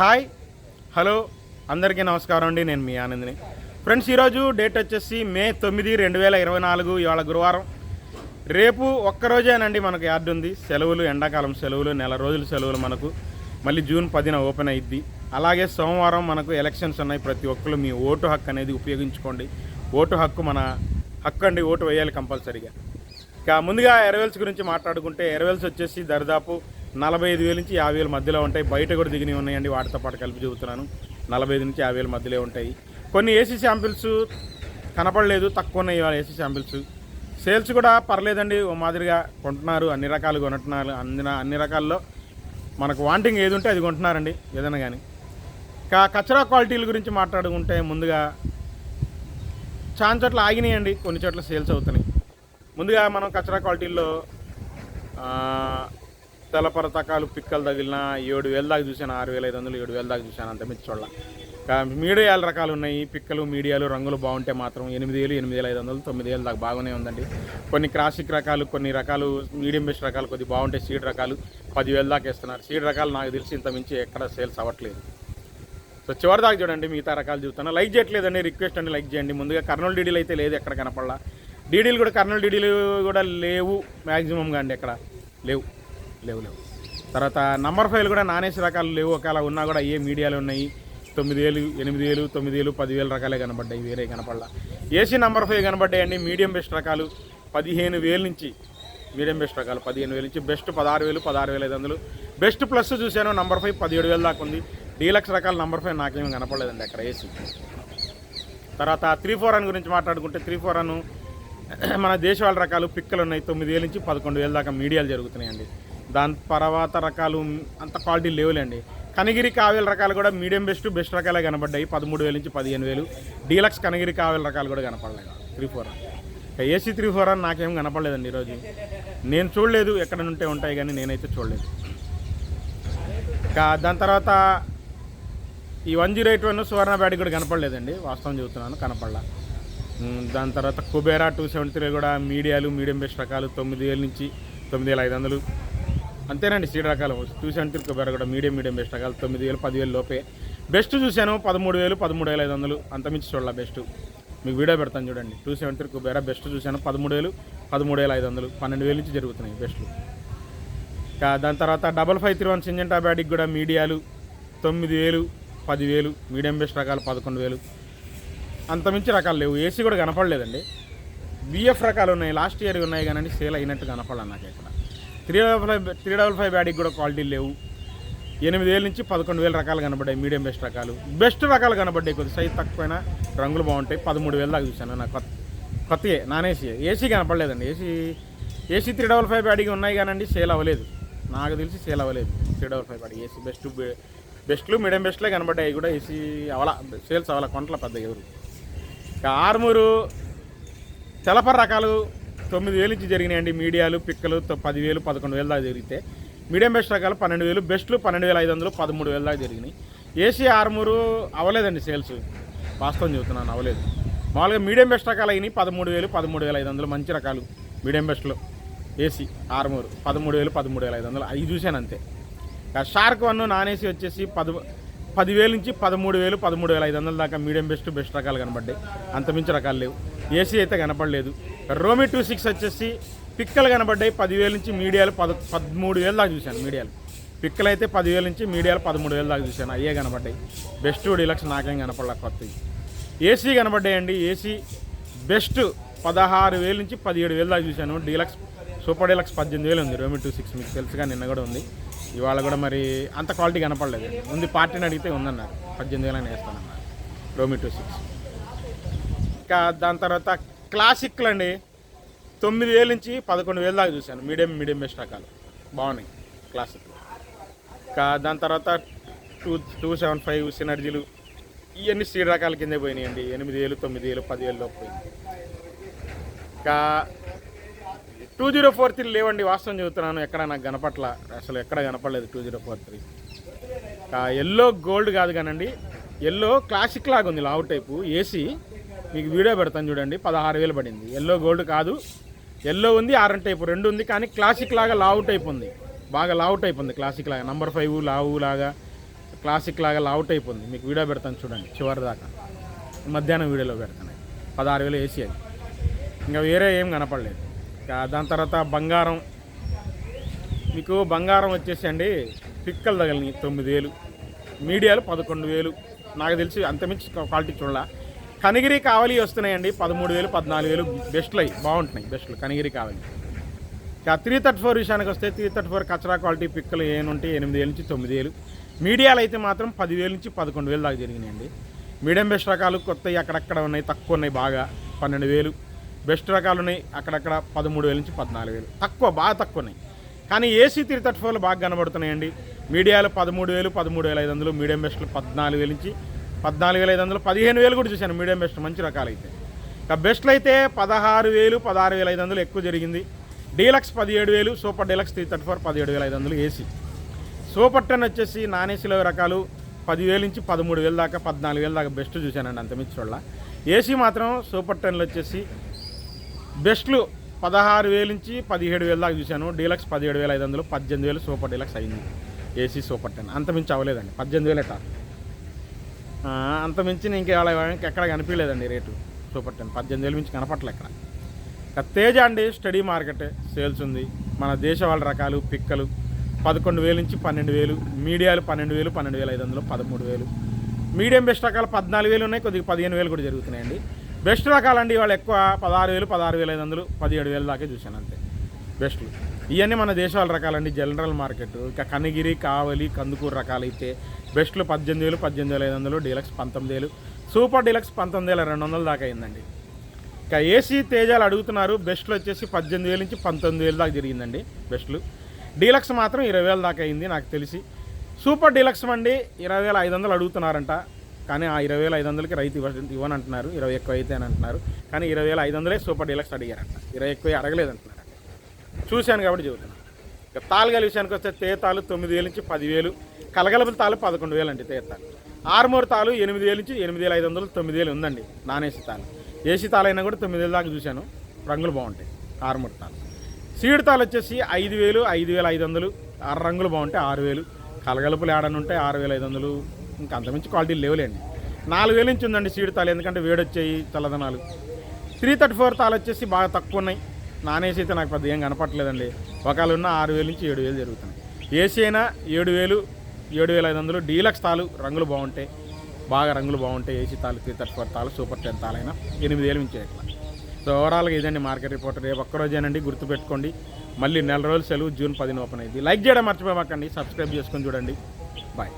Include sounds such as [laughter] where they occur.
Hi hello అందరికీ నమస్కారం అండి. నేను మీ ఆనందిని. ఫ్రెండ్స్ ఈరోజు డేట్ వచ్చేసి మే తొమ్మిది రెండు వేల ఇరవై నాలుగు ఇవాళ గురువారం. రేపు ఒక్కరోజేనండి మనకు యార్డు ఉంది. సెలవులు ఎండాకాలం సెలవులు నెల రోజుల సెలవులు మనకు. మళ్ళీ జూన్ పదిన ఓపెన్ అయ్యిద్ది అలాగే సోమవారం మనకు ఎలక్షన్స్ ఉన్నాయి. ప్రతి ఒక్కరు మీ ఓటు హక్కు అనేది ఉపయోగించుకోండి. ఓటు హక్కు మన హక్కు అండి. ఓటు వేయాలి కంపల్సరీగా. ఇక ముందుగా ఎరవెల్స్ గురించి మాట్లాడుకుంటే ఎరవెల్స్ వచ్చేసి దరిదాపు నలభై ఐదు వేల నుంచి యాభై వేల మధ్యలో ఉంటాయి. బయట కూడా దిగినవి ఉన్నాయండి. వాటితో పాటు కలిపి చెబుతున్నాను నలభై ఐదు నుంచి యాభై వేల మధ్యలో ఉంటాయి. కొన్ని ఏసీ శాంపిల్స్ కనపడలేదు. తక్కువ ఉన్నాయి ఇవాళ ఏసీ శాంపిల్స్. సేల్స్ కూడా పర్లేదండి. ఓ మాదిరిగా కొంటున్నారు. అన్ని రకాలు కొనుంటున్నారు అన్ని అన్ని రకాల్లో మనకు వాంటింగ్ ఏది ఉంటే అది కొంటున్నారండి. ఏదైనా కానీ. ఇక కచరా క్వాలిటీల గురించి మాట్లాడుకుంటే ముందుగా చాలా చోట్ల ఆగినాయండి. కొన్ని చోట్ల సేల్స్ అవుతున్నాయి. ముందుగా మనం కచరా క్వాలిటీల్లో తలపర తకాలు పిక్కలు తగిలిన ఏడు వేల దాకా చూశాను ఆరు వేల ఐదు వందలు ఏడు వేల దాకా చూశాను అంత మించి చూడాల. ఇంకా మీడియాల రకాలు ఉన్నాయి పిక్కలు మీడియాలు రంగులు బాగుంటే మాత్రం ఎనిమిది వేలు ఎనిమిది వేల ఐదు వందలు తొమ్మిది వేలు దాకా బాగానే ఉందండి. కొన్ని క్రాసిక్ రకాలు కొన్ని రకాలు మీడియం బెస్ట్ రకాలు కొద్ది బాగుంటాయి సీడ్ రకాలు పదివేల దాకా ఇస్తున్నారు. సీడ్ రకాలు నాకు తెలిసి ఇంత మించి ఎక్కడ సేల్స్ అవ్వట్లేదు. సో చివరి దాకా చూడండి మిగతా రకాలు చూస్తాను. లైక్ చేయట్లేదండి రిక్వెస్ట్ అండి లైక్ చేయండి. ముందుగా కర్నూలు డీడీలు అయితే లేదు ఎక్కడ కనపడలా. డీడీలు కూడా కర్నూలు డీడీలు కూడా లేవు మ్యాక్సిమంగా అండి ఎక్కడ లేవు. లేవు లేవు. తర్వాత నంబర్ ఫైవ్ కూడా నానేసి రకాలు లేవు. ఒకవేళ ఉన్నా కూడా ఏ మీడియాలు ఉన్నాయి? తొమ్మిది వేలు ఎనిమిది వేలు తొమ్మిది వేలు పదివేల రకాలే కనబడ్డాయి. వేరే కనపడలా. ఏసీ నంబర్ ఫైవ్ కనబడ్డాయండి. మీడియం బెస్ట్ రకాలు. పదిహేను వేల నుంచి మీడియం బెస్ట్ రకాలు. పదిహేను వేల నుంచి బెస్ట్ పదహారు వేలు పదహారు వేల ఐదు వందలు. బెస్ట్ ప్లస్ చూశాను. నంబర్ ఫైవ్ పదిహేడు వేలు దాకా ఉంది. డీలక్స్ రకాల నంబర్ ఫైవ్ నాకేమీ కనపడలేదండి అక్కడ ఏసీ. తర్వాత త్రీ ఫోర్ అన్ గురించి మాట్లాడుకుంటే త్రీ ఫోర్ అను [clears throat] మన దేశవాళ రకాలు పిక్కలు ఉన్నాయి. తొమ్మిది వేల నుంచి పదకొండు వేల దాకా మీడియాలు జరుగుతున్నాయండి. దాని తర్వాత రకాలు అంత క్వాలిటీ లేవులేండి. కనగిరి కావేల రకాలు కూడా మీడియం బెస్ట్ బెస్ట్ రకాలే కనబడ్డాయి. పదమూడు వేల నుంచి పదిహేను వేలు. డీలక్స్ కనగిరి కావేల రకాలు కూడా కనపడలేదు. Three four AC three four అని నాకేం కనపడలేదండి ఈరోజు. నేను చూడలేదు ఎక్కడ ఉంటే ఉంటాయి కానీ నేనైతే చూడలేదు. ఇంకా దాని తర్వాత ఈ one zero eight one Suvarna bad కూడా కనపడలేదండి. వాస్తవం చెబుతున్నాను కనపడలా. దాని తర్వాత కుబేరా టూ సెవెంటీ త్రీ కూడా మీడియాలు మీడియం బెస్ట్ రకాలు తొమ్మిది వేల నుంచి తొమ్మిది వేల ఐదు వందలు. అంతేనండి సీడ్ రకాలు. టూ సెవెంటీ త్రీ కూడా మీడియం మీడియం బెస్ట్ రకాలు. తొమ్మిది వేలు పదివేలు లోపే. బెస్ట్ చూశాను పదమూడు వేలు పదమూడు వేల ఐదు వందలు. అంతమించి చూడాల బెస్ట్. మీకు వీడియో పెడతాను చూడండి. Two seven three Kubera best చూశాను పదమూడు వేలు పదమూడు వేల ఐదు వందలు. పన్నెండు వేల నుంచి జరుగుతున్నాయి బెస్ట్లు. దాని తర్వాత double five three one Syngenta బ్యాటిక్ కూడా మీడియాలు తొమ్మిది వేలు పదివేలు. మీడియం బెస్ట్ రకాలు పదకొండు వేలు. అంతమించి రకాలు లేవు. ఏసీ కూడా కనపడలేదండి. బిఎఫ్ రకాలు ఉన్నాయి. లాస్ట్ ఇయర్ ఉన్నాయి కానీ సేల్ అయినట్టు కనపడాలి నాకు ఇక్కడ three double five three double five బ్యాటిక్ కూడా క్వాలిటీ లేవు. ఎనిమిది వేల నుంచి పదకొండు వేల రకాలు కనబడ్డాయి మీడియం బెస్ట్ రకాలు. బెస్ట్ రకాలు కనబడ్డాయి కొద్ది సైజ్ తక్కువైనా రంగులు బాగుంటాయి. పదమూడు వేల దాకా చూశాను నాకు కొత్త కొత్తయే non AC AC కనపడలేదండి. AC AC three double five బ్యాటికి ఉన్నాయి కానండి సేల్ అవ్వలేదు. నాకు తెలిసి సేల్ అవ్వలేదు. త్రీ డబల్ ఫైవ్ బ్యాటికి ఏసీ బెస్ట్ బెస్ట్లు మీడియం బెస్ట్లే కనబడ్డాయి కూడా. ఏసీ అవలా సేల్స్ అవలా కొంటల పెద్ద ఎవరు. ఇక తెలపర రకాలు తొమ్మిది వేలు నుంచి జరిగినాయండి మీడియాలు పిక్కలు తొ- పదివేలు పదకొండు వేలు దాకా జరిగితే. మీడియం బెస్ట్ రకాలు పన్నెండు వేలు బెస్ట్లు పన్నెండు వేల ఐదు వందలు పదమూడు వేల దాకా జరిగినాయి. ఏసీ ఆరుమూరు అవ్వలేదండి సేల్స్. వాస్తవం చెబుతున్నాను అవ్వలేదు మామూలుగా మీడియం బెస్ట్ రకాలు అయినాయి పదమూడు వేలు పదమూడు వేల ఐదు వందలు మంచి రకాలు. మీడియం బెస్ట్లో ఏసీ ఆరుమూరు పదమూడు వేలు పదమూడు వేల ఐదు వందలు అవి చూశాను అంతే. షార్క్ వన్ నాన్ ఏసీ వచ్చేసి పది పదివేలు నుంచి పదమూడు వేలు పదమూడు వేల ఐదు వందల దాకా మీడియం బెస్ట్ బెస్ట్ రకాలు కనబడ్డాయి. అంతమించి రకాలు లేవు. ఏసీ అయితే కనపడలేదు. రోమి టూ సిక్స్ వచ్చేసి పిక్కలు కనబడ్డాయి పదివేల నుంచి మీడియాలు పద పదమూడు వేలు దాకా చూశాను మీడియాలు. పిక్కలు అయితే పదివేల నుంచి మీడియాలు పదమూడు వేలు దాకా చూశాను. అయ్యే కనబడ్డాయి బెస్ట్ డీలక్స్ నాకేం కనపడలే కొత్తవి. ఏసీ కనబడ్డాయండి ఏసీ బెస్ట్ పదహారు వేల నుంచి పదిహేడు వేలు దాకా చూశాను. డీలక్స్ సూపర్ డీలక్స్ పద్దెనిమిది వేలు ఉంది రోమి టూ సిక్స్ మీకు తెలుసుగా నిన్న కూడా ఉంది. ఇవాళ కూడా మరి అంత క్వాలిటీ కనపడలేదు. ఉంది పార్టీని అడిగితే ఉందన్నారు. పద్దెనిమిది వేలని వేస్తానన్నారు. రోమి టూ సిక్స్. దాని తర్వాత క్లాసిక్లు అండి. తొమ్మిది వేల నుంచి పదకొండు వేలు దాకా చూశాను. మీడియం మీడియం బెస్ట్ రకాలు. బాగున్నాయి క్లాసిక్ ఇంకా దాని తర్వాత టూ టూ సెవెన్ ఫైవ్ సినర్జీలు. ఇవన్నీ సీడ్ రకాల కిందే పోయినాయండి. ఎనిమిది వేలు తొమ్మిది వేలు పదివేలు లోపు పోయింది ఇంకా టూ జీరో ఫోర్ త్రీ లేవండి. వాస్తవం చెబుతున్నాను. ఎక్కడ నాకు కనపట్ల అసలు ఎక్కడ కనపడలేదు two zero four three. Yellow gold కాదు కానండి. ఎల్లో క్లాసిక్ లాగా ఉంది లావు టైపు. ఏసీ మీకు వీడియో పెడతాను చూడండి పదహారు వేలు పడింది. ఎల్లో గోల్డ్ కాదు. ఎల్లో ఉంది ఆరెంజ్ టైపు రెండు ఉంది కానీ క్లాసిక్ లాగా లావు టైప్ ఉంది. బాగా లావు టైప్ ఉంది క్లాసిక్ లాగా. నంబర్ ఫైవ్ లావు లాగా క్లాసిక్ లాగా లావుట్ అయిపోయింది మీకు వీడియో పెడతాను చూడండి చివరి దాకా. మధ్యాహ్నం వీడియోలో పెడతాను. పదహారు వేలు ఏసీ అది. ఇంకా వేరే ఏం కనపడలేదు. ఇంకా దాని తర్వాత బంగారం. మీకు బంగారం వచ్చేసి అండి పిక్కలు తగిలినాయి తొమ్మిది వేలు. మీడియాలు పదకొండు వేలు. నాకు తెలిసి అంతమించి క్వాలిటీ చూడాల. కనిగిరి కావలి వస్తున్నాయండి. పదమూడు వేలు పద్నాలుగు వేలు బెస్ట్లు అవి బాగుంటున్నాయి బెస్ట్లు కనిగిరి కావలి. ఇక త్రీ థర్టీ ఫోర్ విషయానికి వస్తే త్రీ థర్టీ ఫోర్ కచరా క్వాలిటీ పిక్కలు ఏనుంటే ఎనిమిది వేల నుంచి తొమ్మిది వేలు. మీడియాలు అయితే మాత్రం పదివేలు నుంచి పదకొండు వేలు దాకా జరిగినాయండి. మీడియం బెస్ట్ రకాలు కొత్తవి అక్కడక్కడ ఉన్నాయి తక్కువ ఉన్నాయి బాగా. పన్నెండు వేలు. బెస్ట్ రకాలు ఉన్నాయి అక్కడక్కడ పదమూడు వేల నుంచి పద్నాలుగు వేలు. తక్కువ బాగా తక్కువ ఉన్నాయి. కానీ ఏసీ త్రీ థర్టీ ఫోర్లు బాగా కనబడుతున్నాయండి. మీడియాలు పదమూడు వేలు పదమూడు వేల ఐదు వందలు మీడియం బెస్ట్లు పద్నాలుగు వేలు నుంచి పద్నాలుగు వేల ఐదు వందలు పదిహేను వేలు కూడా చూశాను. మీడియం బెస్ట్ మంచి రకాలు అయితే ఇక బెస్ట్లు అయితే పదహారు వేలు పదహారు వేల ఐదు వందలు ఎక్కువ జరిగింది. డీలక్స్ పదిహేడు వేలు super deluxe three thirty four పదిహేడు వేల ఐదు వందలు ఏసీ సూపర్ టెన్ వచ్చేసి నాన్ ఏసీలో రకాలు పదివేలు నుంచి పదమూడు వేలు దాకా పద్నాలుగు వేలు దాకా బెస్ట్ చూశానండి అంతమించి చూడాల ఏసీ మాత్రం సూపర్ టెన్లు వచ్చేసి బెస్ట్లు పదహారు వేలు నుంచి పదిహేడు వేలు దాకా చూశాను. డీలక్స్ పదిహేడు వేల ఐదు వందలు పద్దెనిమిది వేలు సూపర్ డీలక్స్ అయింది. ఏసీ సూపర్ టెన్ అంతమించి అవ్వలేదండి. పద్దెనిమిది వేలు ఎట్టా అంతమించి ఇంక ఎక్కడ కనిపించలేదండి రేటు. Super ten. పద్దెనిమిది వేలు మించి కనపట్లే ఇక్కడ ఇక తేజ అండి స్టడీ మార్కెట్ సేల్స్ ఉంది. మన దేశ వాళ్ళ రకాలు పిక్కలు. పదకొండు వేలు నుంచి పన్నెండు వేలు. మీడియాలు పన్నెండు వేలు పన్నెండు వేల ఐదు వందలు పదమూడు వేలు. మీడియం బెస్ట్ రకాలు పద్నాలుగు వేలు ఉన్నాయి. కొద్దిగా పదిహేను వేలు కూడా జరుగుతున్నాయండి. బెస్ట్ రకాలండి వాళ్ళు ఎక్కువ పదహారు వేలు పదహారు వేల ఐదు వందలు పదిహేడు వేలు దాకా చూశాను అంతే. బెస్ట్లు. ఇవన్నీ మన దేశాల రకాలండి. General market. ఇక కనిగిరి కావలి కందుకూరు రకాలు అయితే బెస్ట్లు పద్దెనిమిది వేలు పద్దెనిమిది వేల ఐదు వందలు డీలక్స్ పంతొమ్మిది వేలు. సూపర్ డీలక్స్ పంతొమ్మిది వేల రెండు వందల దాకా అయిందండి. ఇక ఏసీ తేజాలు అడుగుతున్నారు బెస్ట్లు వచ్చేసి పద్దెనిమిది వేల నుంచి పంతొమ్మిది వేలు దాకా జరిగిందండి బెస్ట్లు. డీలక్స్ మాత్రం ఇరవై వేల దాకా అయింది నాకు తెలిసి. సూపర్ డీలక్స్ అండి ఇరవై వేల ఐదు వందలు అడుగుతున్నారంట. కానీ ఆ ఇరవై వేల ఐదు వందలకి రైతు ఇవ్వ ఇవ్వని అంటున్నారు ఇరవై ఎక్కువ అయితే అని అంటున్నారు. కానీ ఇరవై వేల ఐదు వందలే సూపర్ డీలక్స్ అడిగారంట. ఇరవై ఎక్కువ అడగలేదంటున్నారు చూశాను కాబట్టి చెబుతున్నాను ఇక తాలుగల విషయానికి వస్తే తేతాలు తొమ్మిది వేల నుంచి పదివేలు కలగలపల తాలు పదకొండు వేలు అండి తేతాలు. ఆరుమూరు తాలు ఎనిమిది వేల నుంచి ఎనిమిది వేల ఐదు వందలు తొమ్మిది వేలు ఉందండి నాన్ ఏసీ తాలు. ఏసీ తాలు కూడా తొమ్మిది వేల దాకా చూశాను. రంగులు బాగుంటాయి ఆరుమూరు తాలు. సీడ్ తాలు వచ్చేసి ఐదు వేలు ఐదు వేల ఐదు వందలు. ఆరు రంగులు బాగుంటాయి ఆరు వేలు. కలగలుపులు ఏడని ఉంటాయి ఆరు వేల ఐదు వందలు. ఇంకా అంతమించి క్వాలిటీ లేవులేండి. నాలుగు వేల నుంచి ఉందండి సీడ్ తాలు ఎందుకంటే వేడి వచ్చాయి చల్లదనాలు. త్రీ థర్టీ ఫోర్ తాలు వచ్చేసి బాగా తక్కువ ఉన్నాయి. నాన్ ఏసీ అయితే నాకు పెద్ద ఏం కనపట్లేదండి ఒకవేళ ఉన్న ఆరు వేల నుంచి ఏడు వేలు జరుగుతున్నాయి. ఏసీ అయినా ఏడు వేలు ఏడు వేల ఐదు వందలు డీలక్స్ తాలు రంగులు బాగుంటాయి బాగా రంగులు బాగుంటాయి ఏసీ తాలు త్రీ థర్టీ ఫోర్ తాలు సూపర్ టెన్ తాలైనా ఎనిమిది వేలు నుంచి ఇట్లా సో ఓవరాల్గా ఇదండి మార్కెట్ రిపోర్ట్. రేపు ఒక్కరోజేనండి గుర్తుపెట్టుకోండి. మళ్ళీ నెల రోజులు సెలవు జూన్ పదిన ఓపెన్ అయింది. లైక్ చేయడం మర్చిపోమాకండి. సబ్స్క్రైబ్ చేసుకొని చూడండి. బాయ్.